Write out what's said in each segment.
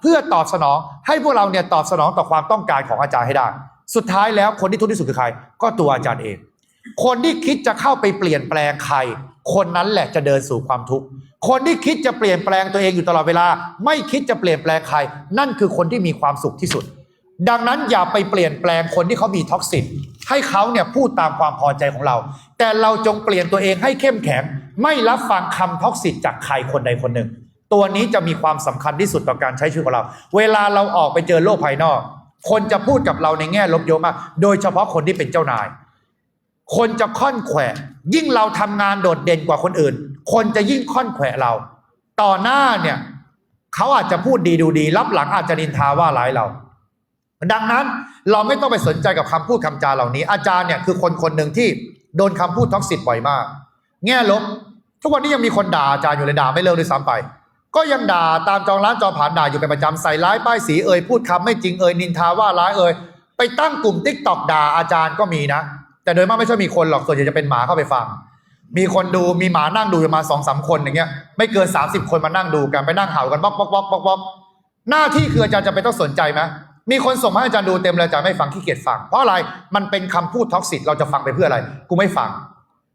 เพื่อตอบสนองให้พวกเราเนี่ยตอบสนองต่อความต้องการของอาจารย์ให้ได้ สุดท้ายแล้วคนที่ทุกข์ที่สุดคือใคร ก็ตัวอาจารย์เอง คนที่คิดจะเข้าไปเปลี่ยนแปลงใคร คนนั้นแหละจะเดินสู่ความทุกข์ คนที่คิดจะเปลี่ยนแปลงตัวเองอยู่ตลอดเวลา ไม่คิดจะเปลี่ยนแปลงใคร นั่นคือคนที่มีความสุขที่สุด ดังนั้นอย่าไปเปลี่ยนแปลงคนที่เขามีท็อกซิตให้เขาเนี่ยพูดตามความพอใจของเรา แต่เราจงเปลี่ยนตัวเองให้เข้มแข็ง ไม่รับฟังคำท็อกซิตจากใครคนใดคนหนึ่ง ตัวนี้จะมีความสำคัญที่สุดต่อการใช้ชีวิตของเรา เวลาเราออกไปเจอโลกภายนอก คนจะพูดกับเราในแง่ลบเยอะมาก โดยเฉพาะคนที่เป็นเจ้านาย คนจะค่อนแขวะ ยิ่งเราทำงานโดดเด่นกว่าคนอื่น คนจะยิ่งค่อนแขวะเรา ต่อหน้าเนี่ยเขาอาจจะพูดดีดูดี รับหลังอาจจะนินทาว่าร้ายเรา ดังนั้นเราไม่ต้องไปสนใจกับคำพูดคำจาเหล่านี้ อาจารย์เนี่ยคือคนคนหนึ่งที่โดนคำพูดท็อกซิตบ่อยมาก แง่ลบ ทุกวันนี้ยังมีคนด่าอาจารย์อยู่เลยด่าไม่เลิกด้วยซ้ำไป ก็ยังด่าตามจองร้านจองผ่านด่าอยู่เป็นประจำใส่ร้ายป้ายสีเอ่ยพูดคำไม่จริงเอ่ยนินทาว่าร้ายเอ่ยไปตั้งกลุ่มติ๊กตอกด่าอาจารย์ก็มีนะ แต่โดยมากไม่ใช่มีคนหรอกส่วนใหญ่จะเป็นหมาเข้าไปฟัง มีคนดูมีหมานั่งดูประมาณสองสามคนอย่างเงี้ยไม่เกิน30คนมานั่งดูกันไปนั่งเห่ากันบล็อกบล็อกบล็อกบล็อกบล็อกหน้าที่คืออาจารย์จะไปต้องสนใจไหมมีคนส่งมาให้อาจารย์ดูเต็มเลยอาจารย์ไม่ฟังขี้เกียจฟังเพราะอะไรมันเป็นคำพูดท็อกซิตเราจะฟังไปเพื่ออะไร กูไม่ฟัง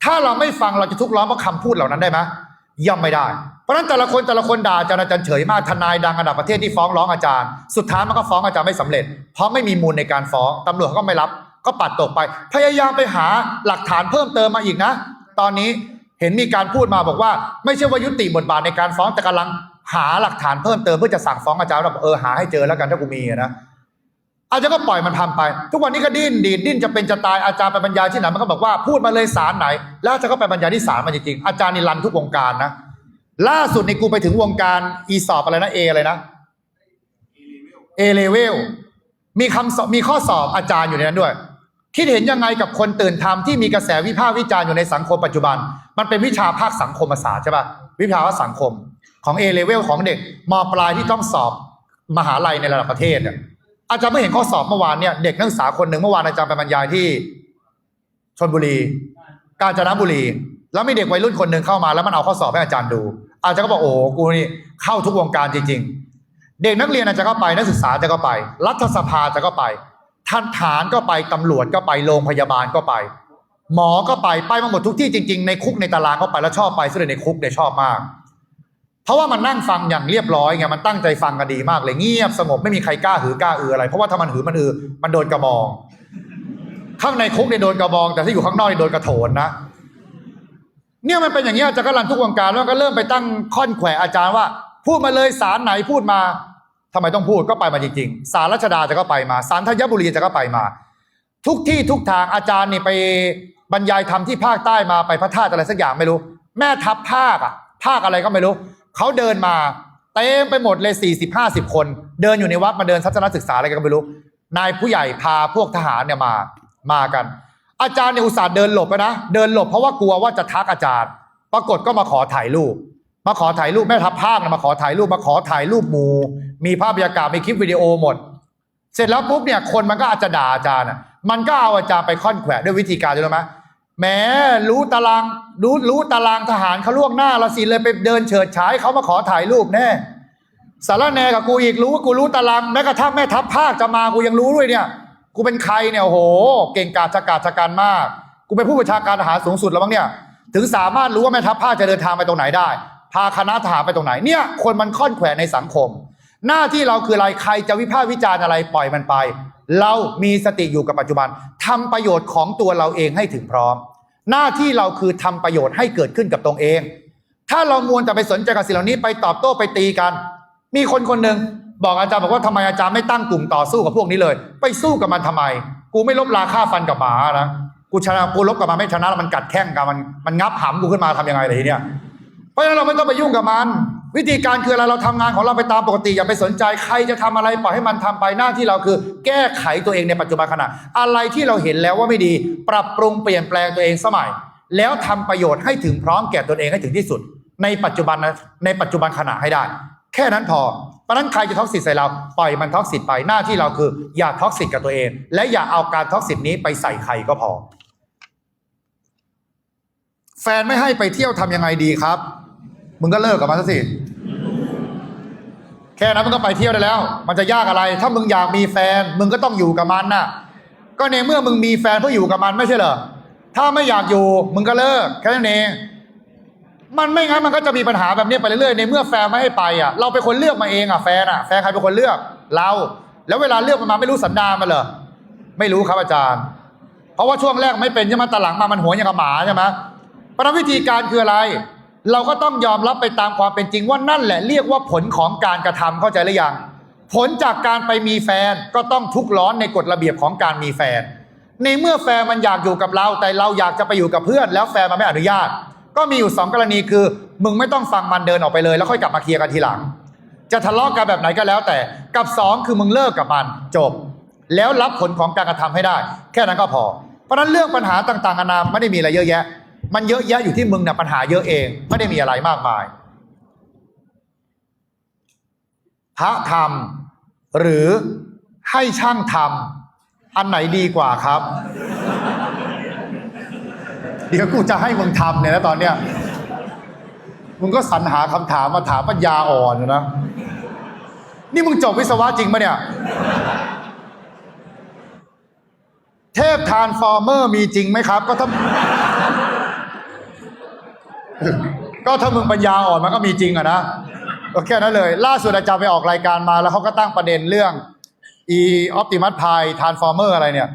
ถ้าเราไม่ฟังเราจะทุกข์ร้อนเพราะคำพูดเหล่านั้นได้ไหมย่อมไม่ได้เพราะนั้นแต่ละคนแต่ละคนด่าอาจารย์อาจารย์เฉยมากทนายดังระดับประเทศที่ฟ้องร้องอาจารย์ สุดท้ายมันก็ฟ้องอาจารย์ไม่สำเร็จ เพราะไม่มีมูลในการฟ้องตำรวจก็ไม่รับ ก็ปัดตกไป พยายามไปหาหลักฐานเพิ่มเติมมาอีกนะ ตอนนี้เห็นมีการพูดมาบอกว่า ไม่ใช่ว่ายุติบทบาทในการฟ้องแต่กำลังหาหลักฐานเพิ่มเติมเพื่อจะสั่งฟ้องอาจารย์ว่าเออหาให้เจอแล้วกันถ้ากูมีนะอาจารย์ก็ปล่อยมันทำไป ทุกวันนี้ก็ดิ้นดีดดิ้นจะเป็นจะตายอาจารย์ไปบรรยายที่ไหนมันก็บอกว่าพูดมาเลยสารไหน แล้วอาจารย์ก็ไปบรรยายที่ศาลมันจริงๆอาจารย์นี่รันทุกวงการนะ ล่าสุดในกูไปถึงวงการอีสอบอะไรนะเออะไรนะเอเลเวลมีคำสอบมีข้อสอบอาจารย์อยู่ในนั้นด้วย คิดเห็นยังไงกับคนตื่นทำที่มีกระแสวิพากษ์วิจารณ์อยู่ในสังคมปัจจุบัน มันเป็นวิชาภาคสังคมศาสตร์ใช่ปะวิชาภาคสังคมของ A level ของเด็กมปลายที่ต้องสอบมหาลัยในระดับประเทศเนี่ยอาจารย์ไม่เห็นข้อสอบเมื่อวานเนี่ยเด็กนักศึกษาคนหนึ่งเมื่อวานอาจารย์ไปบรรยายที่ชนบุรี กาญจนบุรี แล้วมีเด็กวัยรุ่นคนหนึ่งเข้ามาแล้วมันเอาข้อสอบให้อาจารย์ดู อาจารย์ก็บอกโอ้กูนี่เข้าทุกวงการจริง ๆ เด็กนักเรียนอาจารย์ก็ไปนักศึกษาอาจารย์ก็ไป รัฐสภาอาจารย์ก็ไปท่านฐานก็ไปตำรวจก็ไปโรงพยาบาลก็ไป หมอก็ไปไปมาหมดทุกที่จริง ๆ ในคุกในตารางก็ไปแล้วชอบไปสุดเลยในคุกเนี่ยชอบมาก เพราะว่ามันนั่งฟังอย่างเรียบร้อยไงมันตั้งใจฟังกันดีมากเลยเงียบสงบไม่มีใครกล้าหือกล้าอืออะไร เพราะว่าถ้ามันหือมันอือมันโดนกระบอง ข้างในคุกเนี่ยโดนกระบอง แต่ถ้าอยู่ข้างนอกเนี่ยโดนกระโถนนะ เนี่ยมันเป็นอย่างนี้ยอาจารย์ก็รันทุกวงการแล้วก็เริ่มไปตั้งค่อนแขวอาจารย์ว่า พูดมาเลยสารไหนพูดมาทำไมต้องพูดก็ไปมาจริงๆสารรัชดาจะก็ไปมาสารธัญบุรีจะก็ไปมา ทุกที่ทุกทางอาจารย์นี่ไปบรรยายธรรมที่ภาคใต้มาไปพระธาตุอะไรสักอย่างไม่รู้ แม่ทัพภาคอะ ภาคอะไรก็ไม่รู้เขาเดินมาเต็มไปหมดเลยสี่สิบห้าสิบคน เดินอยู่ในวัดมาเดินทัศนศึกษาอะไรกันก็ไม่รู้นายผู้ใหญ่พาพวกทหารเนี่ยมามากัน อาจารย์เนี่ยอุตส่าห์เดินหลบไปนะ เดินหลบเพราะว่ากลัวว่าจะทักอาจารย์ ปรากฏก็มาขอถ่ายรูป มาขอถ่ายรูปแม่ทัพภาคนะมาขอถ่ายรูปมาขอถ่ายรูปหมู มีภาพบรรยากาศมีคลิปวิดีโอหมด เสร็จแล้วปุ๊บเนี่ยคนมันก็อาจจะด่าอาจารย์มันก็เอาอาจารย์ไปค่อนแขวะด้วยวิธีการใช่ไหมแหมรู้ตารางรู้รู้ตารางทหารเขาล่วงหน้าเราสิเลยไปเดินเฉิดฉายเขามาขอถ่ายรูปแน่สารแนกับกูอีกรู้ว่ากูรู้ตารางแม้กระทั่งแม่ทัพภาคจะมากูยังรู้ด้วยเนี่ย กูเป็นใครเนี่ยโอ้โหเก่งกาจกาจกันมาก กูเป็นผู้บัญชาการทหารสูงสุดแล้วมั้งเนี่ย ถึงสามารถรู้ว่าแม่ทัพภาคจะเดินทางไปตรงไหนได้ พาคณะทหารไปตรงไหน เนี่ย คนมันค่อนแขวะในสังคม หน้าที่เราคืออะไร ใครจะวิพากษ์วิจารณ์อะไรปล่อยมันไป เรามีสติอยู่กับปัจจุบันทำประโยชน์ของตัวเราเองให้ถึงพร้อม หน้าที่เราคือทำประโยชน์ให้เกิดขึ้นกับตรงเอง ถ้าเรามวนแต่ไปสนใจกับสิ่งเหล่านี้ไปตอบโต้ไปตีกัน มีคนคนหนึ่ง บอกอาจารย์บอกว่าทำไมอาจารย์ไม่ตั้งกลุ่มต่อสู้กับพวกนี้เลย ไปสู้กับมันทำไม กูไม่ลบราค่าฟันกับหมานะกูชนะกูลบกับมันไม่ชนะแล้วมันกัดแข้งกับมันมันงับหำกูขึ้นมาทำยังไงเลยทีเนี้ยเพราะฉะนั้นเราไม่ต้องไปยุ่งกับมัน วิธีการคืออะไรเราทำงานของเราไปตามปกติอย่าไปสนใจใครจะทำอะไรปล่อยให้มันทำไปหน้าที่เราคือ แก้ไขตัวเองในปัจจุบันขณะ อะไรที่เราเห็นแล้วว่าไม่ดี ปรับปรุงเปลี่ยนแปลงตัวเองสมัย แล้วทำประโยชน์ให้ถึงพร้อมแก่ตนเองให้ถึงที่สุด ในปัจจุบันนะในปัจจุบันขณะให้ได้ แค่นั้นพอเพราะนั้นใครจะท็อกซิตใส่เราปล่อยมันท็อกซิตไปหน้าที่เราคือ อย่าท็อกซิตกับตัวเอง และอย่าเอาการท็อกซิตนี้ไปใส่ใครก็พอ แฟนไม่ให้ไปเที่ยวทำยังไงดีครับ มึงก็เลิกกับมันซะสิแค่นั้นมึงก็ไปเที่ยวได้แล้ว มันจะยากอะไร ถ้ามึงอยากมีแฟน มึงก็ต้องอยู่กับมันน่ะ ก็ในเมื่อมึงมีแฟนเพื่ออยู่กับมันไม่ใช่เหรอถ้าไม่อยากอยู่ มึงก็เลิกแค่นั้นเอง มันไม่งั้นมันก็จะมีปัญหาแบบนี้ไปเรื่อยๆในเมื่อแฟนไม่ให้ไปอะเราเป็นคนเลือกมาเองอะแฟนอะแฟนใครเป็นคนเลือกเรา แล้วเวลาเลือกมันมาไม่รู้สันดานมันเหรอไม่รู้ครับอาจารย์ เพราะว่าช่วงแรกไม่เป็นใช่ไหมแต่หลังมามันหัวอย่างกับหมาใช่ไหมเพราะนั้นวิธีการคืออะไร เราก็ต้องยอมรับไปตามความเป็นจริงว่านั่นแหละเรียกว่าผลของการกระทำเข้าใจหรือยัง ผลจากการไปมีแฟนก็ต้องทุกข์ร้อนในกฎระเบียบของการมีแฟน ในเมื่อแฟนมันอยากอยู่กับเรา แต่เราอยากจะไปอยู่กับเพื่อน แล้วแฟนมันไม่อนุญาต ก็มีอยู่สองกรณีคือ มึงไม่ต้องฟังมันเดินออกไปเลย แล้วค่อยกลับมาเคลียร์กันทีหลัง จะทะเลาะกันแบบไหนก็แล้วแต่กับสองคือมึงเลิกกับมันจบ แล้วรับผลของการกระทำให้ได้ แค่นั้นก็พอ เพราะนั้นเรื่องปัญหาต่างๆนานาไม่ได้มีอะไรเยอะแยะ มันเยอะแยะอยู่ที่มึงเนี่ยปัญหาเยอะเอง ไม่ได้มีอะไรมากมาย พระทำหรือให้ช่างทำอันไหนดีกว่าครับ เดี๋ยวกูจะให้มึงทำเนี่ยนะตอนเนี้ยมึงก็สรรหาคำถามมาถามปัญญาอ่อนนะ นี่มึงจบวิศวะจริงปะเนี่ย เทพทานส์ฟอร์เมอร์มีจริงไหมครับ ก็ถ้าก็ถ้ามึงปัญญาอ่อนมันก็มีจริงอะนะก็แค่นั้นเลย ล่าสุดอาจารย์ไปออกรายการมาแล้วเขาก็ตั้งประเด็นเรื่อง e optimus prime transformer อะไรเนี่ย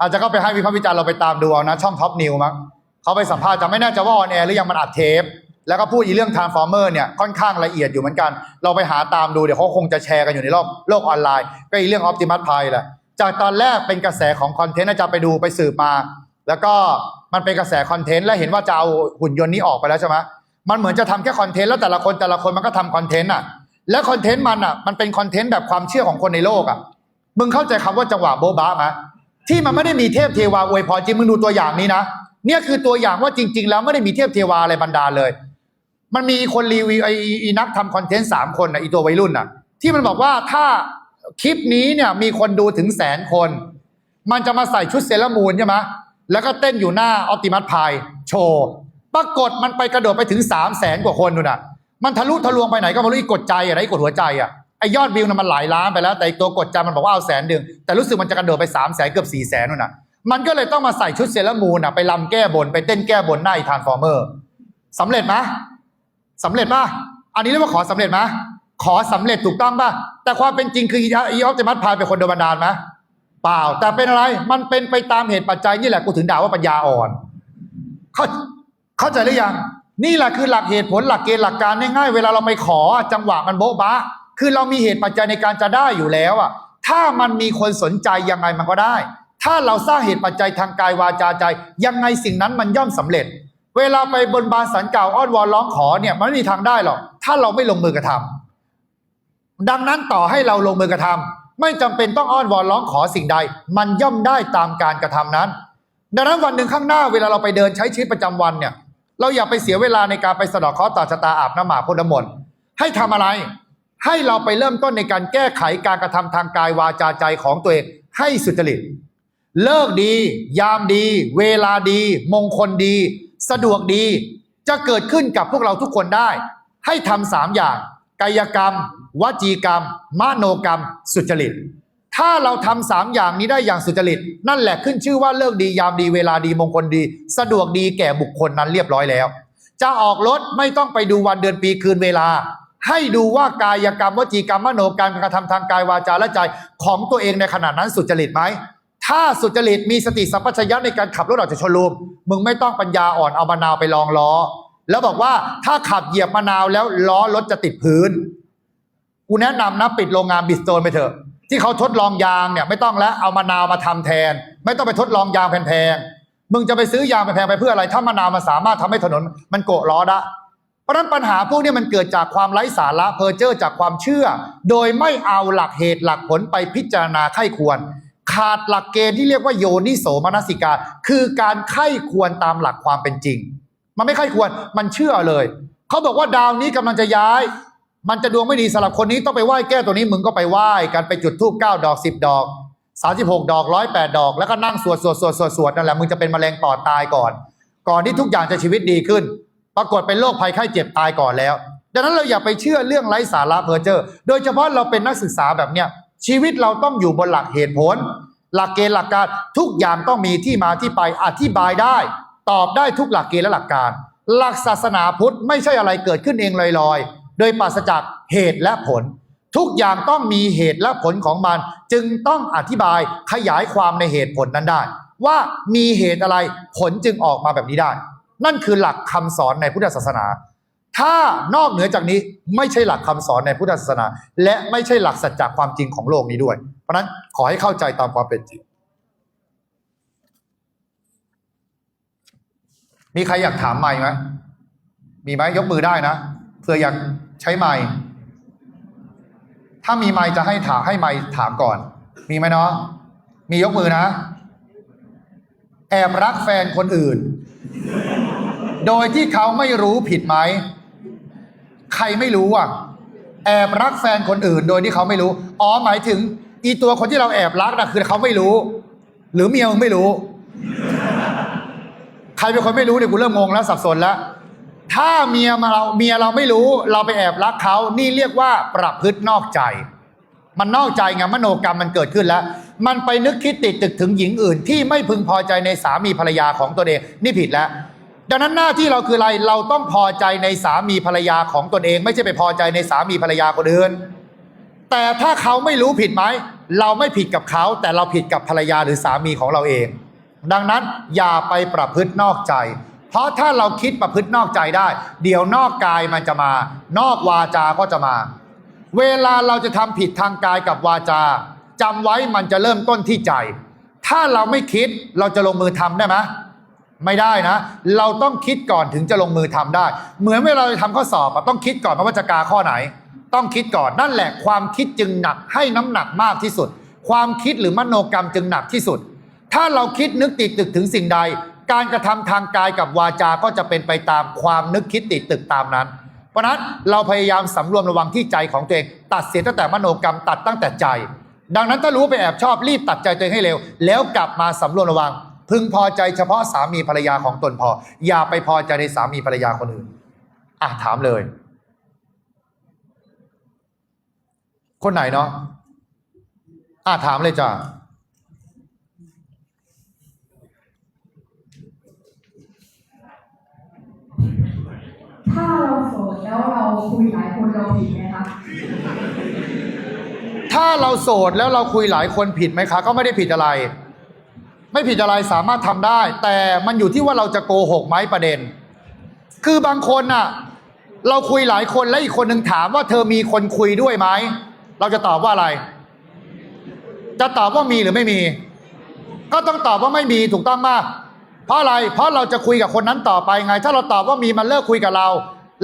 อาจจะก็ไปให้วิพากษ์วิจารณ์เราไปตามดูเอานะ ช่องท็อปนิวมั้ง เขาไปสัมภาษณ์จะไม่แน่ใจว่าออนแอร์หรือยังมันอัดเทป แล้วก็พูดอีเรื่อง transformer เนี่ยค่อนข้างละเอียดอยู่เหมือนกัน เราไปหาตามดูเดี๋ยวเขาคงจะแชร์กันอยู่ในโลกโลกออนไลน์ ก็อีเรื่อง optimus prime แหละจากตอนแรกเป็นกระแสของคอนเทนต์อาจารย์ไปดูไปสืบมา แล้วก็มันเป็นกระแสคอนเทนต์และเห็นว่าจะเอาหุ่นยนต์นี้ออกไปแล้วใช่ไหมมันเหมือนจะทำแค่คอนเทนต์แล้วแต่ละคนแต่ละคนมันก็ทำคอนเทนต์อะ และคอนเทนต์มันอะมันเป็นคอนเทนต์แบบความเชื่อของคนในโลกอะมึงเข้าใจคำว่าจังหวะโบ๊ะบ้าไหมที่มันไม่ได้มีเทพเทวาอวยพรจริงมึงดูตัวอย่างนี้นะ เนี่ยคือตัวอย่างว่าจริง ๆ แล้วไม่ได้มีเทพเทวาอะไรบรรดาเลย มันมีคนรีวิวไอ้นักทำคอนเทนต์สามคนนะอีตัววัยรุ่นน่ะที่มันบอกว่าถ้าคลิปนี้เนี่ยมีคนดูถึงแสนคน มันจะมาใส่ชุดเซรามูนใช่ไหมแล้วก็เต้นอยู่หน้าออติมัสพายโชว์ปรากฏมันไปกระโดดไปถึงสามแสนกว่าคนนู่นน่ะ มันทะลุทะลวงไปไหนก็ไม่รู้อีกกดใจอะไรกดหัวใจอะไอยอดวิวน่ะมันหลายล้านไปแล้ว แต่ตัวกดใจมันบอกว่าเอาแสนดึงแต่รู้สึกมันจะกระโดดไปสามแสนเกือบสี่แสนนู่นน่ะ มันก็เลยต้องมาใส่ชุดเซรามูนอะไปลำแก้บนไปเต้นแก้บนหน้าอีทานฟอร์เมอร์สำเร็จไหมสำเร็จป่ะอันนี้เรียกว่าขอสำเร็จไหมขอสำเร็จถูกต้องป่ะแต่ความเป็นจริงคืออีออฟติมัสพายเป็นคนโดนบันดาลไหมเปล่า แต่เป็นอะไรมันเป็นไปตามเหตุปัจจัยนี่แหละกูถึงด่าว่าปัญญาอ่อน เข้าเข้าใจหรือยังนี่แหละคือหลักเหตุผลหลักเกณฑ์หลักการง่ายๆเวลาเราไปขอจังหวะมันโบ๊ะบะคือเรามีเหตุปัจจัยในการจะได้อยู่แล้วอะถ้ามันมีคนสนใจยังไงมันก็ได้ ถ้าเราสร้างเหตุปัจจัยทางกายวาจาใจ ยังไงสิ่งนั้นมันย่อมสำเร็จ เวลาไปบนบานสันกล่าวอ้อนวอนร้องขอเนี่ยมันไม่มีทางได้หรอกถ้าเราไม่ลงมือกระทำดังนั้นต่อให้เราลงมือกระทำไม่จำเป็นต้องอ้อนวอนร้องขอสิ่งใด มันย่อมได้ตามการกระทำนั้น ดังนั้นวันหนึ่งข้างหน้าเวลาเราไปเดินใช้ชีวิตประจำวันเนี่ย เราอย่าไปเสียเวลาในการไปสะดอกเคราะห์ต่อชะตาอาบน้ำหมาพ่นน้ำมนต์ให้ทำอะไรให้เราไปเริ่มต้นในการแก้ไขการกระทำทางกายวาจาใจของตัวเองให้สุจริต เลิกดี ยามดี เวลาดี มงคลดี สะดวกดี จะเกิดขึ้นกับพวกเราทุกคนได้ ให้ทำสามอย่าง กายกรรม วจีกรรม มโนกรรม สุจริต ถ้าเราทำสามอย่างนี้ได้อย่างสุจริต นั่นแหละขึ้นชื่อว่าเลิกดี ยามดี เวลาดี มงคลดี สะดวกดีแก่บุคคลนั้นเรียบร้อยแล้ว จะออกรถไม่ต้องไปดูวันเดือนปีคืนเวลา ให้ดูว่ากายกรรม วจีกรรม มโนกรรมการกระทำทางกายวาจาและใจของตัวเองในขณะนั้นสุจริตไหม ถ้าสุจริตมีสติสัมปชัญญะในการขับรถออกจากชว์รูมมึงไม่ต้องปัญญาอ่อนเอามะนาวไปลองล้อ แล้วบอกว่าถ้าขับเหยียบมะนาวแล้วล้อรถจะติดพื้น กูแนะนำนะปิดโรงงานบิสโตนไปเถอะ ที่เขาทดลองยางเนี่ยไม่ต้องแล้วเอามะนาวมาทำแทน ไม่ต้องไปทดลองยางแพงๆมึงจะไปซื้อยางแพงๆไปเพื่ออะไร ถ้ามะนาวมันสามารถทำให้ถนน มันโกะล้อได้เพราะฉะนั้นปัญหาพวกนี้มันเกิดจากความไร้สาระเพอเจอร์จากความเชื่อ โดยไม่เอาหลักเหตุหลักผลไปพิจารณาไข้ควร ขาดหลักเกณฑ์ที่เรียกว่าโยนิโสมนสิการคือการไข้ควรตามหลักความเป็นจริง มันไม่ไข้ควรมันเชื่อเลย เขาบอกว่าดาวนี้กำลังจะย้าย มันจะดวงไม่ดีสำหรับคนนี้ต้องไปไหว้แก้ตัวนี้มึงก็ไปไหว้กันไปจุดธูปเก้าดอกสิบดอกสามสิบหกดอกร้อยแปดดอกแล้วก็นั่งสวดสวดสวดสวดสวดนั่นแหละมึงจะเป็นมะเร็งปอดตายก่อน ก่อนที่ทุกอย่างจะชีวิตดีขึ้น ปรากฏเป็นโรคภัยไข้เจ็บตายก่อนแล้ว ดังนั้นเราอย่าไปเชื่อเรื่องไร้สาระเพอเจอร์โดยเฉพาะเราเป็นนักศึกษาแบบเนี้ย ชีวิตเราต้องอยู่บนหลักเหตุผล หลักเกณฑ์หลักการทุกอย่างต้องมีที่มาที่ไปอธิบายได้ ตอบได้ทุกหลักเกณฑ์และหลักการ หลักศาสนาพุทธไม่ใช่อะไรเกิดขึ้นเองลอยๆ โดยปราศจากเหตุและผล ทุกอย่างต้องมีเหตุและผลของมัน จึงต้องอธิบายขยายความในเหตุผลนั้นได้ ว่ามีเหตุอะไรผลจึงออกมาแบบนี้ได้ นั่นคือหลักคำสอนในพุทธศาสนา ถ้านอกเหนือจากนี้ไม่ใช่หลักคำสอนในพุทธศาสนา และไม่ใช่หลักสัจจะความจริงของโลกนี้ด้วย เพราะฉะนั้นขอให้เข้าใจตามความเป็นจริง มีใครอยากถามใหม่ไหมมีไหมยกมือได้นะเผื่ออยากใช้ไม้ถ้ามีไม้จะให้ถามให้ไม้ถามก่อน มีไหมเนาะมียกมือนะ แอบรักแฟนคนอื่น โดยที่เขาไม่รู้ผิดไหม ใครไม่รู้อะ แอบรักแฟนคนอื่นโดยที่เขาไม่รู้ อ๋อหมายถึง อีตัวคนที่เราแอบรักนะคือเขาไม่รู้ หรือเมียมึงไม่รู้ ใครเป็นคนไม่รู้เนี่ยกูเริ่มงงแล้วสับสนแล้ว ถ้าเมียมาเราเมียเราไม่รู้ เราไปแอบรักเขานี่เรียกว่าประพฤตินอกใจ มันนอกใจไงมโนกรรมมันเกิดขึ้นแล้ว มันไปนึกคิดติดตึกถึงหญิงอื่น ที่ไม่พึงพอใจในสามีภรรยาของตนเองนี่ผิดแล้ว ดังนั้นหน้าที่เราคืออะไรเราต้องพอใจในสามีภรรยาของตนเอง ไม่ใช่ไปพอใจในสามีภรรยาคนอื่นแต่ถ้าเขาไม่รู้ผิดไหมเราไม่ผิดกับเขา แต่เราผิดกับภรรยาหรือสามีของเราเอง ดังนั้นอย่าไปประพฤตินอกใจ เพราะถ้าเราคิดประพฤตินอกใจได้ เดี๋ยวนอกกายมันจะมา นอกวาจาก็จะมา เวลาเราจะทำผิดทางกายกับวาจาจำไว้มันจะเริ่มต้นที่ใจ ถ้าเราไม่คิดเราจะลงมือทำได้ไหม ไม่ได้นะ เราต้องคิดก่อนถึงจะลงมือทำได้ เหมือนเวลาเราทำข้อสอบต้องคิดก่อนว่าจะกาข้อไหน ต้องคิดก่อนนั่นแหละความคิดจึงหนักให้น้ำหนักมากที่สุด ความคิดหรือมโนกรรมจึงหนักที่สุด ถ้าเราคิดนึกติดตึกถึงสิ่งใด การกระทำทางกายกับวาจาก็จะเป็นไปตามความนึกคิดติดตึกตามนั้น เพราะฉะนั้นเราพยายามสำรวมระวังที่ใจของตัวเองตัดเสียตั้งแต่มโนกรรมตัดตั้งแต่ใจ ดังนั้นถ้ารู้ไปแอบชอบรีบตัดใจตัวเองให้เร็ว แล้วกลับมาสำรวมระวัง พึงพอใจเฉพาะสามีภรรยาของตนพอ อย่าไปพอใจในสามีภรรยาคนอื่นอะถามเลย คนไหนเนาะอะถามเลยจ้ะถ้าเราโสดแล้วเราคุยหลายคนเราผิดไหมคะถ้าเราโสดแล้วเราคุยหลายคนผิดไหมคะ ก็ไม่ได้ผิดอะไร ไม่ผิดอะไรสามารถทำได้ แต่มันอยู่ที่ว่าเราจะโกหกไหมประเด็น คือบางคนน่ะ เราคุยหลายคนแล้วอีกคนหนึ่งถามว่าเธอมีคนคุยด้วยไหมเราจะตอบว่าอะไร จะตอบว่ามีหรือไม่มี ก็ต้องตอบว่าไม่มีถูกต้องมากเพราะอะไร เพราะเราจะคุยกับคนนั้นต่อไปไง ถ้าเราตอบว่ามีมันเลิกคุยกับเรา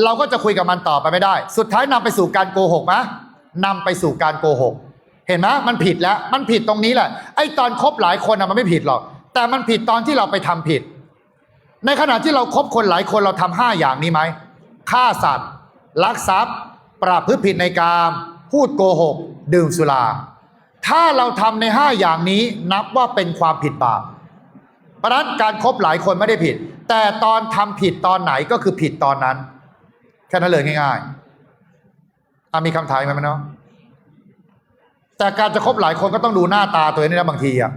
เราก็จะคุยกับมันต่อไปไม่ได้ สุดท้ายนำไปสู่การโกหกไหมนำไปสู่การโกหก เห็นไหมมันผิดแล้ว มันผิดตรงนี้แหละ ไอ้ตอนคบหลายคนอะมันไม่ผิดหรอก แต่มันผิดตอนที่เราไปทำผิด ในขณะที่เราคบคนหลายคนเราทำห้าอย่างนี้ไหมฆ่าสัตว์ ลักทรัพย์ ประพฤติผิดในกามพูดโกหก ดื่มสุรา ถ้าเราทำในห้าอย่างนี้นับว่าเป็นความผิดบาปเพราะฉะนั้นการครบหลายคนไม่ได้ผิด แต่ตอนทำผิดตอนไหนก็คือผิดตอนนั้น แค่นั้นเลยง่ายๆอะมีคำถามไหมเนาะ แต่การจะคบหลายคนก็ต้องดูหน้าตาตัวเองนะบางทีอะ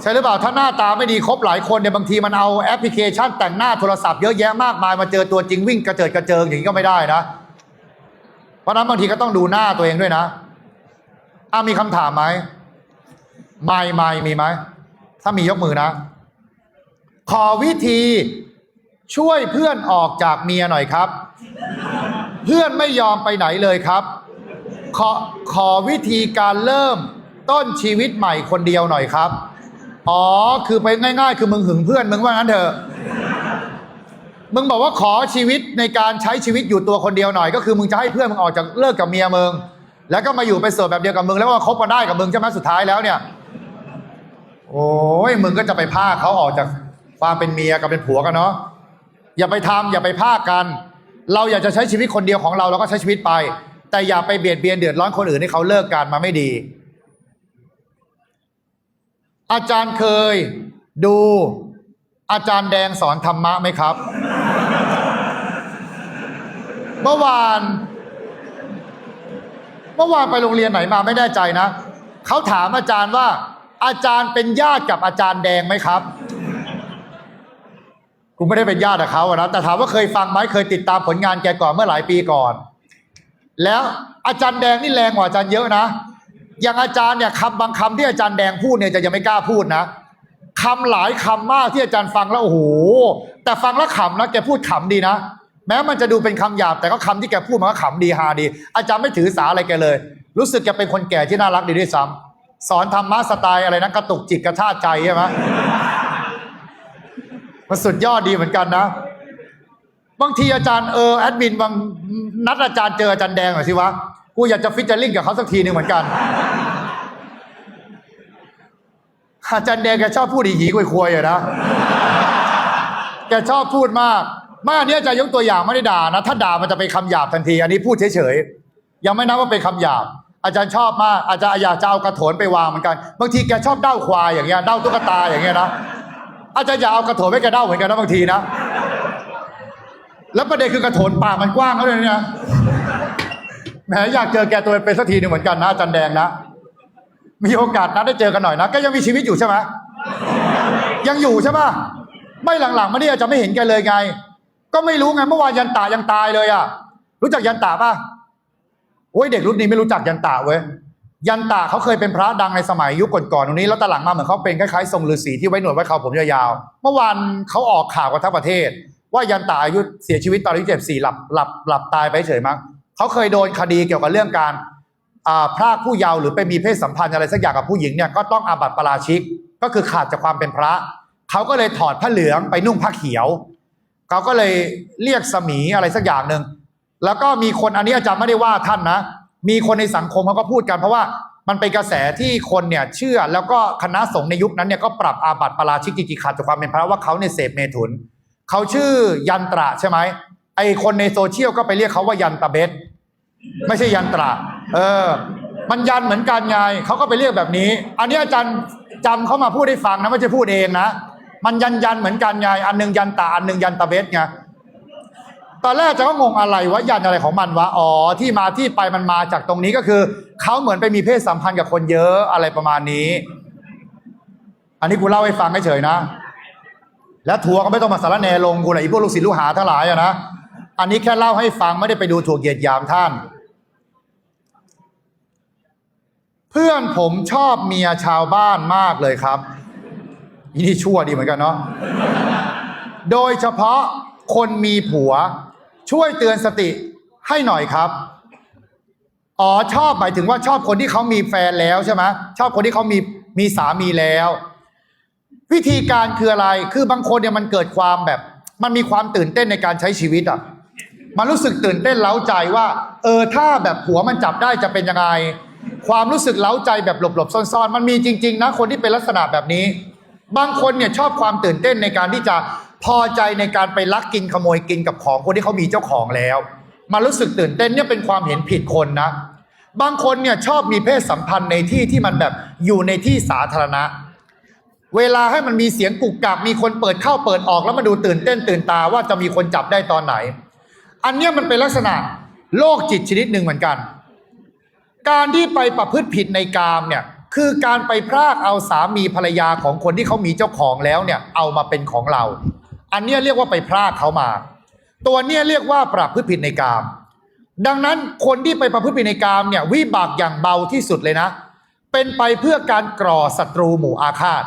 ใช่หรือเปล่าถ้าหน้าตาไม่ดีคบหลายคนเนี่ยบางทีมันเอาแอปพลิเคชันแต่งหน้าโทรศัพท์เยอะแยะมากมายมาเจอตัวจริงวิ่งกระเจิดกระเจิงอย่างนี้ก็ไม่ได้นะ เพราะนั้นบางทีก็ต้องดูหน้าตัวเองด้วยนะอะมีคำถามไหมไม่ไม่มีไหมถ้ามียกมือนะ ขอวิธีช่วยเพื่อนออกจากเมียหน่อยครับ เพื่อนไม่ยอมไปไหนเลยครับ ขอขอวิธีการเริ่มต้นชีวิตใหม่คนเดียวหน่อยครับ อ๋อ คือไปง่าย ๆ คือมึงหึงเพื่อนมึงว่างั้นเถอะ มึงบอกว่าขอชีวิตในการใช้ชีวิตอยู่ตัวคนเดียวหน่อย ก็คือมึงจะให้เพื่อนมึงออกจากเลิกกับเมียมึง แล้วก็มาอยู่เป็นโสดแบบเดียวกับมึงแล้วก็มาคบกันได้กับมึงใช่ไหมสุดท้ายแล้วเนี่ย โอ้ยมึงก็จะไปพาเขาออกจากความเป็นเมียกับเป็นผัวกันเนาะ อย่าไปทำอย่าไปพากัน เราอยากจะใช้ชีวิตคนเดียวของเราเราก็ใช้ชีวิตไป แต่อย่าไปเบียดเบียนเดือดร้อนคนอื่นให้เขาเลิกกันมาไม่ดี อาจารย์เคยดูอาจารย์แดงสอนธรรมะไหมครับ เมื่อวาน เมื่อวานไปโรงเรียนไหนมาไม่แน่ใจนะ เขาถามอาจารย์ว่า อาจารย์เป็นญาติกับอาจารย์แดงไหมครับกูไม่ได้เป็นญาติกับเขาอะนะแต่ถามว่าเคยฟังไหมเคยติดตามผลงานแกก่อนเมื่อหลายปีก่อน แล้วอาจารย์แดงนี่แรงกว่าอาจารย์เยอะนะอย่างอาจารย์เนี่ยคำบางคำที่อาจารย์แดงพูดเนี่ยจะยังไม่กล้าพูดนะคำหลายคำมากที่อาจารย์ฟังแล้วโอ้โหแต่ฟังแล้วขำนะแกพูดขำดีนะแม้มันจะดูเป็นคำหยาบแต่ก็คำที่แกพูดมันก็ขำดีฮาดี อาจารย์ไม่ถือสาอะไรแกเลย รู้สึกแกเป็นคนแก่ที่น่ารักดีด้วยซ้ำสอนธรรมะสไตล์อะไรนะกระตุกจิตกระชากใจใช่ไหมมันสุดยอดดีเหมือนกันนะ บางทีอาจารย์เออแอดมินบางนัดอาจารย์เจออาจารย์แดงหน่อยสิวะ กูอยากจะฟิชเจอริ่งกับเขาสักทีหนึ่งเหมือนกัน อาจารย์แดงแกชอบพูดอีหีควยๆอะนะ แกชอบพูดมากมาอันนี้อาจารย์ยกตัวอย่างไม่ได้ด่านะ ถ้าด่ามันจะเป็นคำหยาบทันที อันนี้พูดเฉยๆ ยังไม่นับว่าเป็นคำหยาบ อาจารย์ชอบมาก อาจารย์อยากจะเอากระโถนไปวางเหมือนกัน บางทีแกชอบเด้าควายอย่างเงี้ย เด้าตุ๊กตาอย่างเงี้ยนะ อาจารย์อยากเอากระโถนให้แกเด้าเหมือนกันนะบางทีนะ แล้วประเด็นคือกระโถนปากมันกว้างเขาเลยเนี่ยแหมอยากเจอแกตัวเป็นสักทีหนึ่งเหมือนกันนะอาจารย์แดงนะ มีโอกาสนัดได้เจอกันหน่อยนะก็ยังมีชีวิตอยู่ใช่ไหมยังอยู่ใช่ปะไม่หลังๆมาเนี่ยจะไม่เห็นแกเลยไง ก็ไม่รู้ไงเมื่อวานยันตายังตายเลยอะ รู้จักยันตาป่ะโอ้ยเด็กรุ่นนี้ไม่รู้จักยันตาเว้ยยันตาเขาเคยเป็นพระดังในสมัยยุคก่อนๆตรงนี้ แล้วตหลังมาเหมือนเขาเป็นคล้ายๆทรงฤาษีที่ไว้หนวดไว้เขาผมยาวๆเมื่อวานเขาออกข่าวกันทั้งประเทศ ว่ายันตาอายุเสียชีวิตตอนอายุเจ็ดสี่หลับหลับหลับตายไปเฉยมั้งเขาเคยโดนคดีเกี่ยวกับเรื่องการพรากผู้เยาว์หรือไปมีเพศสัมพันธ์อะไรสักอย่างกับผู้หญิงเนี่ยก็ต้องอาบัติปราชิกก็คือขาดจากความเป็นพระเขาก็เลยถอดผ้าเหลืองไปนุ่งผ้าเขียวเขาก็เลยเรียกสมีอะไรสักอย่างหนึ่งแล้วก็มีคนอันนี้อาจารย์ไม่ได้ว่าท่านนะ มีคนในสังคมเขาก็พูดกันเพราะว่ามันเป็นกระแสที่คนเนี่ยเชื่อแล้วก็คณะสงฆ์ในยุคนั้นเนี่ยก็ปรับอาบัติปราชิกจริงๆขาดจากความเป็นพระว่าเขาเนี่ยเสพเมถุน เขาชื่อยันตระใช่ไหมไอคนในโซเชียลก็ไปเรียกเขาว่ายันตะเบสไม่ใช่ยันตระเออ มันยันเหมือนกันไงเขาก็ไปเรียกแบบนี้ อันนี้อาจารย์จำเขามาพูดให้ฟังนะไม่ใช่พูดเองนะมันยันยันเหมือนกันไงอันหนึงยันตาอันหนึงยันตะเบสไงตอนแรกจะก็งงอะไรวะยันอะไรของมันวะอ๋อที่มาที่ไปมันมาจากตรงนี้ก็คือเขาเหมือนไปมีเพศสัมพันธ์กับคนเยอะอะไรประมาณนี้ อันนี้กูเล่าให้ฟังเฉยๆนะ แล้วทัวร์ก็ไม่ต้องมาสารแนลงกูเลยไอ้พวกลูกศิษย์ลูกหาทั้งหลายอะนะ อันนี้แค่เล่าให้ฟังไม่ได้ไปดูถูกเหยียดหยามท่าน เพื่อนผมชอบเมียชาวบ้านมากเลยครับนี่ชั่วดีเหมือนกันเนาะ โดยเฉพาะคนมีผัว ช่วยเตือนสติให้หน่อยครับ อ๋อชอบหมายถึงว่าชอบคนที่เขามีแฟนแล้วใช่ไหมชอบคนที่เขามีมีสามีแล้ว วิธีการคืออะไร คือบางคนเนี่ยมันเกิดความแบบ มันมีความตื่นเต้นในการใช้ชีวิตอะ มันรู้สึกตื่นเต้นเล้าใจว่า เออ ถ้าแบบผัวมันจับได้จะเป็นยังไง ความรู้สึกเล้าใจแบบหลบๆซ่อนๆ มันมีจริง ๆ นะ คนที่เป็นลักษณะแบบนี้ บางคนเนี่ยชอบความตื่นเต้นในการที่จะพอใจในการไปลักกินขโมยกินกับของคนที่เขามีเจ้าของแล้ว มันรู้สึกตื่นเต้นเนี่ยเป็นความเห็นผิดคนนะ บางคนเนี่ยชอบมีเพศสัมพันธ์ในที่ที่มันแบบอยู่ในที่สาธารณะ เวลาให้มันมีเสียงกุกกักมีคนเปิดเข้าเปิดออกแล้วมาดูตื่นเต้นตื่นตาว่าจะมีคนจับได้ตอนไหน อันเนี้ยมันเป็นลักษณะโรคจิตชนิดหนึ่งเหมือนกัน การที่ไปประพฤติผิดในกามเนี่ยคือการไปพรากเอาสามีภรรยาของคนที่เขามีเจ้าของแล้วเนี่ยเอามาเป็นของเรา อันเนี้ยเรียกว่าไปพรากเขามา ตัวเนี้ยเรียกว่าประพฤติผิดในกาม ดังนั้นคนที่ไปประพฤติผิดในกามเนี่ยวิบากอย่างเบาที่สุดเลยนะ เป็นไปเพื่อการกรอศัตรูหมู่อาฆาต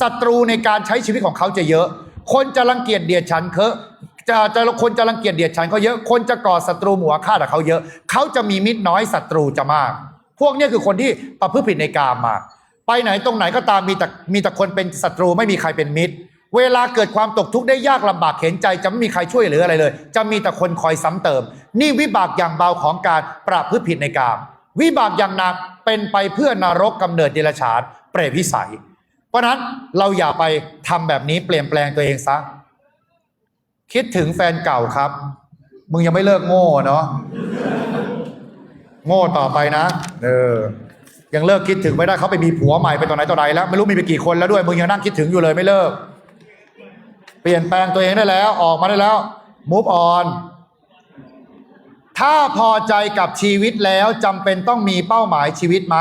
ศัตรูในการใช้ชีวิตของเขาจะเยอะ คนจะรังเกียจเดียดฉันเขาจะจะคนจะรังเกียจเดียดฉันเขาเยอะ คนจะก่อศัตรูหมู่อาฆาตกับเขาเยอะ เขาจะมีมิตรน้อยศัตรูจะมาก พวกนี้คือคนที่ประพฤติผิดในกามมา ไปไหนตรงไหนก็ตามมีแต่มีแต่คนเป็นศัตรูไม่มีใครเป็นมิตร เวลาเกิดความตกทุกข์ได้ยากลำบากเข็นใจ จะไม่มีใครช่วยเหลืออะไรเลย จะมีแต่คนคอยซ้ำเติม นี่วิบากอย่างเบาของการประพฤติผิดในกาม วิบากอย่างหนักเป็นไปเพื่อนรกกำเนิดเดรัจฉาน เปรตวิสัย เพราะนั้นเราอย่าไปทำแบบนี้เปลี่ยนแปลงตัวเองซะ คิดถึงแฟนเก่าครับ มึงยังไม่เลิกโง่เนาะโง่ต่อไปนะ เออ ยังเลิกคิดถึงไม่ได้เขาไปมีผัวใหม่ไปตอนไหนตอนไหนแล้ว ไม่รู้มีไปกี่คนแล้วด้วย มึงยังนั่งคิดถึงอยู่เลยไม่เลิก เปลี่ยนแปลงตัวเองได้แล้ว ออกมาได้แล้ว move on ถ้าพอใจกับชีวิตแล้วจำเป็นต้องมีเป้าหมายชีวิตไหม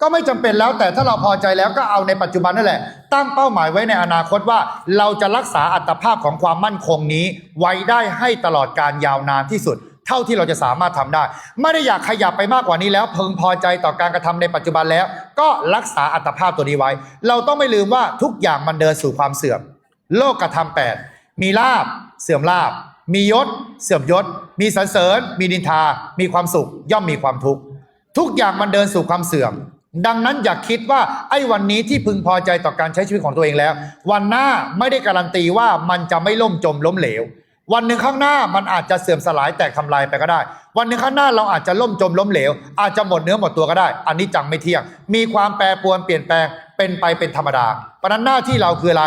ก็ไม่จำเป็นแล้วแต่ถ้าเราพอใจแล้วก็เอาในปัจจุบันนั่นแหละ ตั้งเป้าหมายไว้ในอนาคตว่า เราจะรักษาอัตภาพของความมั่นคงนี้ ไว้ได้ให้ตลอดการยาวนานที่สุด เท่าที่เราจะสามารถทำได้ ไม่ได้อยากขยับไปมากกว่านี้แล้วเพึงพอใจต่อการกระทำในปัจจุบันแล้ว ก็รักษาอัตภาพตัวนี้ไว้ เราต้องไม่ลืมว่าทุกอย่างมันเดินสู่ความเสื่อม โลกกระทำแปดมีลาบ เสื่อมลาบ มียศ เสื่อมยศ มีสรรเสริญ มีนินทา มีความสุข ย่อมมีความทุกข์ทุกอย่างมันเดินสู่ความเสื่อม ดังนั้นอย่าคิดว่าไอ้วันนี้ที่พึงพอใจต่อการใช้ชีวิตของตัวเองแล้ว วันหน้าไม่ได้การันตีว่ามันจะไม่ล่มจมล้มเหลว วันหนึ่งข้างหน้ามันอาจจะเสื่อมสลายแตกทำลายไปก็ได้ วันหนึ่งข้างหน้าเราอาจจะล่มจมล้มเหลว อาจจะหมดเนื้อหมดตัวก็ได้ อันนี้จังไม่เที่ยง มีความแปรปรวนเปลี่ยนแปลงเป็นไปเป็นธรรมดาเพราะนั้นหน้าที่เราคืออะไร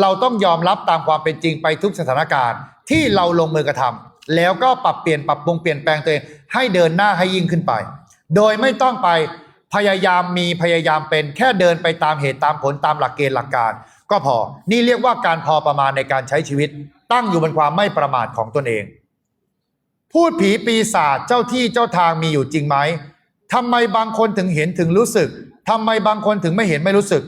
เราต้องยอมรับตามความเป็นจริงไปทุกสถานการณ์ ที่เราลงมือกระทำแล้วก็ปรับเปลี่ยนปรับปรุงเปลี่ยนแปลงตัวเองให้เดินหน้าให้ยิ่งขึ้นไป โดยไม่ต้องไป พยายามมีพยายามเป็นแค่เดินไปตามเหตุตามผลตามหลักเกณฑ์หลักการ ก็พอ นี่เรียกว่าการพอประมาณในการใช้ชีวิต ตั้งอยู่บนความไม่ประมาทของตนเอง พูดผีปีศาจเจ้าที่เจ้าทางมีอยู่จริงไหมทำไมบางคนถึงเห็นถึงรู้สึกทำไมบางคนถึงไม่เห็นไม่รู้สึก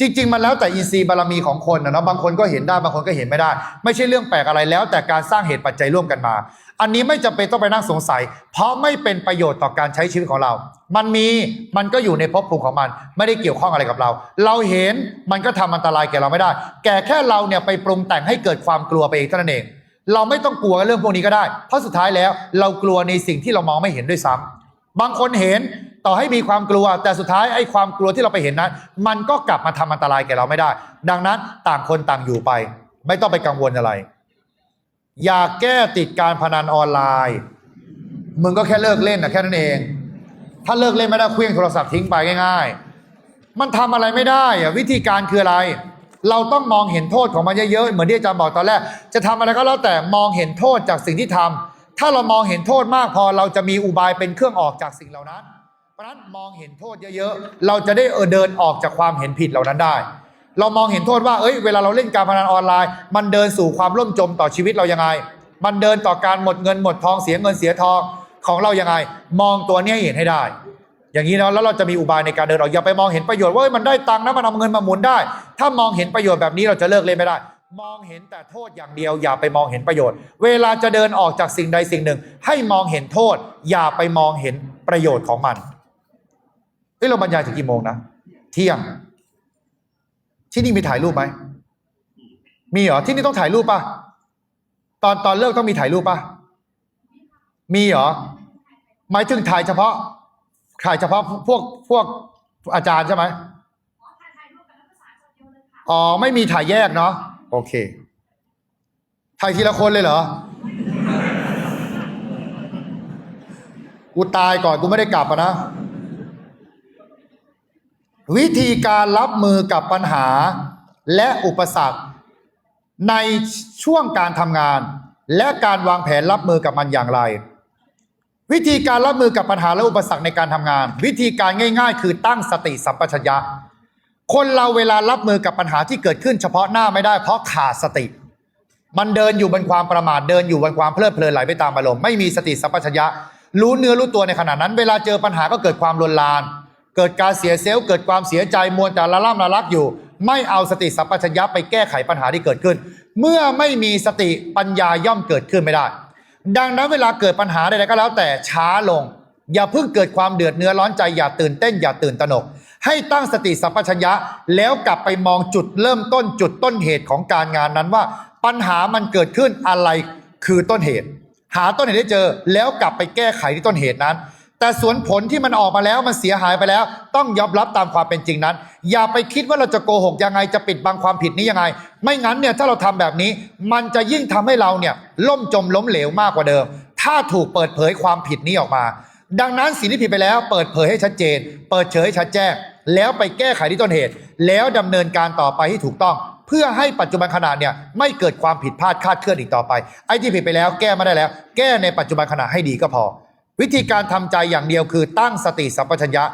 จริง ๆ มันแล้วแต่อินทรีย์บารมีของคนนะเนาะบางคนก็เห็นได้บางคนก็เห็นไม่ได้ ไม่ใช่เรื่องแปลกอะไรแล้ว แต่การสร้างเหตุปัจจัยร่วมกันมา อันนี้ไม่จำเป็นต้องไปนั่งสงสัย เพราะไม่เป็นประโยชน์ต่อการใช้ชีวิตของเรา มันมีมันก็อยู่ในภพภูมิของมัน ไม่ได้เกี่ยวข้องอะไรกับเรา เราเห็นมันก็ทำอันตรายแก่เราไม่ได้ แก่แค่เราเนี่ยไปปรุงแต่งให้เกิดความกลัวไปเองเท่านั้นเอง เราไม่ต้องกลัวเรื่องพวกนี้ก็ได้ เพราะสุดท้ายแล้วเรากลัวในสิ่งที่เรามองไม่เห็นด้วยซ้ำบางคนเห็นต่อให้มีความกลัวแต่สุดท้ายไอ้ความกลัวที่เราไปเห็นนั้น มันก็กลับมาทำอันตรายแก่เราไม่ได้ ดังนั้นต่างคนต่างอยู่ไป ไม่ต้องไปกังวลอะไร อย่าแก้ติดการพนันออนไลน์ มึงก็แค่เลิกเล่นนะแค่นั้นเอง ถ้าเลิกเล่นไม่ได้เคลื่องโทรศัพท์ทิ้งไปง่าย ๆ มันทำอะไรไม่ได้อะวิธีการคืออะไร เราต้องมองเห็นโทษของมันเยอะๆเหมือนที่อาจารย์บอกตอนแรก จะทำอะไรก็แล้วแต่มองเห็นโทษจากสิ่งที่ทำถ้าเรามองเห็นโทษมากพอเราจะมีอุบายเป็นเครื่องออกจากสิ่งเหล่านั้น เพราะนั้นมองเห็นโทษเยอะๆเราจะได้เออเดินออกจากความเห็นผิดเหล่านั้นได้ เรามองเห็นโทษว่าเอ้ยเวลาเราเล่นการพนันออนไลน์ มันเดินสู่ความล่มจมต่อชีวิตเรายังไง มันเดินต่อการหมดเงินหมดทองเสียเงินเสียทองของเรายังไง มองตัวเนี้ยให้เห็นให้ได้ อย่างนี้เนาะแล้วเราจะมีอุบายในการเดินออกอย่าไปมองเห็นประโยชน์ว่ามันได้ตังค์นะมันเอาเงินมาหมุนได้ ถ้ามองเห็นประโยชน์แบบนี้เราจะเลิกเล่นไม่ได้ มองเห็นแต่โทษอย่างเดียว อย่าไปมองเห็นประโยชน์ เวลาจะเดินออกจากสิ่งใดสิ่งหนึ่ง ให้มองเห็นโทษ อย่าไปมองเห็นประโยชน์ของมันเอ้ยเราบรรยายถึงกี่โมงนะ เที่ยง ที่นี่มีถ่ายรูปไหม มีเหรอ ที่นี่ต้องถ่ายรูปป่ะ ตอนตอนเลิกต้องมีถ่ายรูปป่ะ มีเหรอ หมายถึงถ่ายเฉพาะ ถ่ายเฉพาะพวกพวกอาจารย์ใช่ไหมอ๋อ ไม่มีถ่ายแยกเนาะ โอเค ถ่ายทีละคนเลยเหรอ กูตายก่อนกูไม่ได้กลับอะนะ วิธีการรับมือกับปัญหาและอุปสรรค ในช่วงการทำงาน และการวางแผนรับมือกับมันอย่างไร วิธีการรับมือกับปัญหาและอุปสรรคในการทำงาน วิธีการง่าย ๆ คือตั้งสติสัมปชัญญะ คนเราเวลารับมือกับปัญหาที่เกิดขึ้นเฉพาะหน้าไม่ได้เพราะขาดสติ มันเดินอยู่บนความประมาทเดินอยู่บนความเพลิดเพลินไหลไปตามอารมณ์ไม่มีสติสัมปชัญญะ รู้เนื้อรู้ตัวในขณะนั้น เวลาเจอปัญหาก็เกิดความลวนลาน เกิดการเสียเซลล์เกิดความเสียใจมวลแต่ละล่ำละลักอยู่ ไม่เอาสติสัมปชัญญะไปแก้ไขปัญหาที่เกิดขึ้น เมื่อไม่มีสติปัญญาย่อมเกิดขึ้นไม่ได้ ดังนั้นเวลาเกิดปัญหาใดๆก็แล้วแต่ช้าลง อย่าเพิ่งเกิดความเดือดเนื้อร้อนใจอย่าตื่นเต้นอย่าตื่นตระหนก ให้ตั้งสติสัมปชัญญะแล้วกลับไปมองจุดเริ่มต้นจุดต้นเหตุของการงานนั้นว่า ปัญหามันเกิดขึ้นอะไรคือต้นเหตุ หาต้นเหตุได้เจอแล้วกลับไปแก้ไขที่ต้นเหตุนั้น แต่ส่วนผลที่มันออกมาแล้วมันเสียหายไปแล้ว ต้องยอมรับตามความเป็นจริงนั้น อย่าไปคิดว่าเราจะโกหกยังไงจะปิดบังความผิดนี้ยังไง ไม่งั้นเนี่ยถ้าเราทำแบบนี้ มันจะยิ่งทำให้เราเนี่ยล่มจมล้มเหลวมากกว่าเดิม ถ้าถูกเปิดเผยความผิดนี้ออกมา ดังนั้นสิ่งที่ผิดไปแล้วเปิดเผยให้ชัดเจน เปิดเผยให้ชัดแจ้ง แล้วไปแก้ไขที่ต้นเหตุ แล้วดำเนินการต่อไปให้ถูกต้องเพื่อให้ปัจจุบันขณะเนี่ยไม่เกิดความผิดพลาดคาดเคลื่อนอีกต่อไป ไอ้ที่ผิดไปแล้วแก้ไม่ได้แล้ว แก้ในปัจจุบันขณะให้ดีก็พอ วิธีการทำใจอย่างเดียวคือตั้งสติสัมปชัญญะ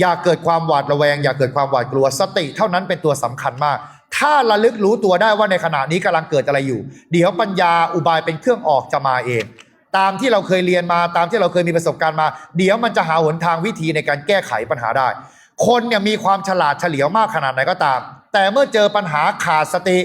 อย่าเกิดความหวาดระแวง อย่าเกิดความหวาดกลัวสติเท่านั้นเป็นตัวสำคัญมาก ถ้าระลึกรู้ตัวได้ว่าในขณะนี้กำลังเกิดอะไรอยู่ เดี๋ยวปัญญาอุบายเป็นเครื่องออกจะมาเอง ตามที่เราเคยเรียนมาตามที่เราเคยมีประสบการณ์มา เดี๋ยวมันจะหาหนทางวิธีในการแก้ไขปัญหาได้ คนเนี่ยมีความฉลาดเฉลียวมากขนาดไหนก็ตาม แต่เมื่อเจอปัญหาขาดสติ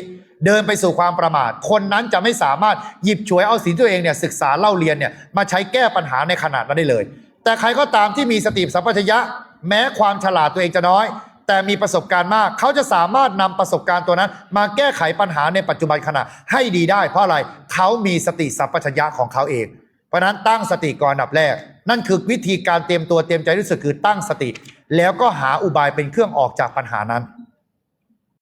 เดินไปสู่ความประมาท คนนั้นจะไม่สามารถหยิบฉวยเอาสินตัวเองเนี่ยศึกษาเล่าเรียนเนี่ยมาใช้แก้ปัญหาในขนาดนั้นได้เลย แต่ใครก็ตามที่มีสติสัมปชัญญะ แม้ความฉลาดตัวเองจะน้อย แต่มีประสบการณ์มาก เขาจะสามารถนำประสบการณ์ตัวนั้น มาแก้ไขปัญหาในปัจจุบันขณะให้ดีได้ เพราะอะไรเขามีสติสัมปชัญญะของเขาเอง เพราะฉะนั้นตั้งสติก่อนอันดับแรก นั่นคือวิธีการเตรียมตัวเตรียมใจที่สุดคือตั้งสติ แล้วก็หาอุบายเป็นเครื่องออกจากปัญหานั้น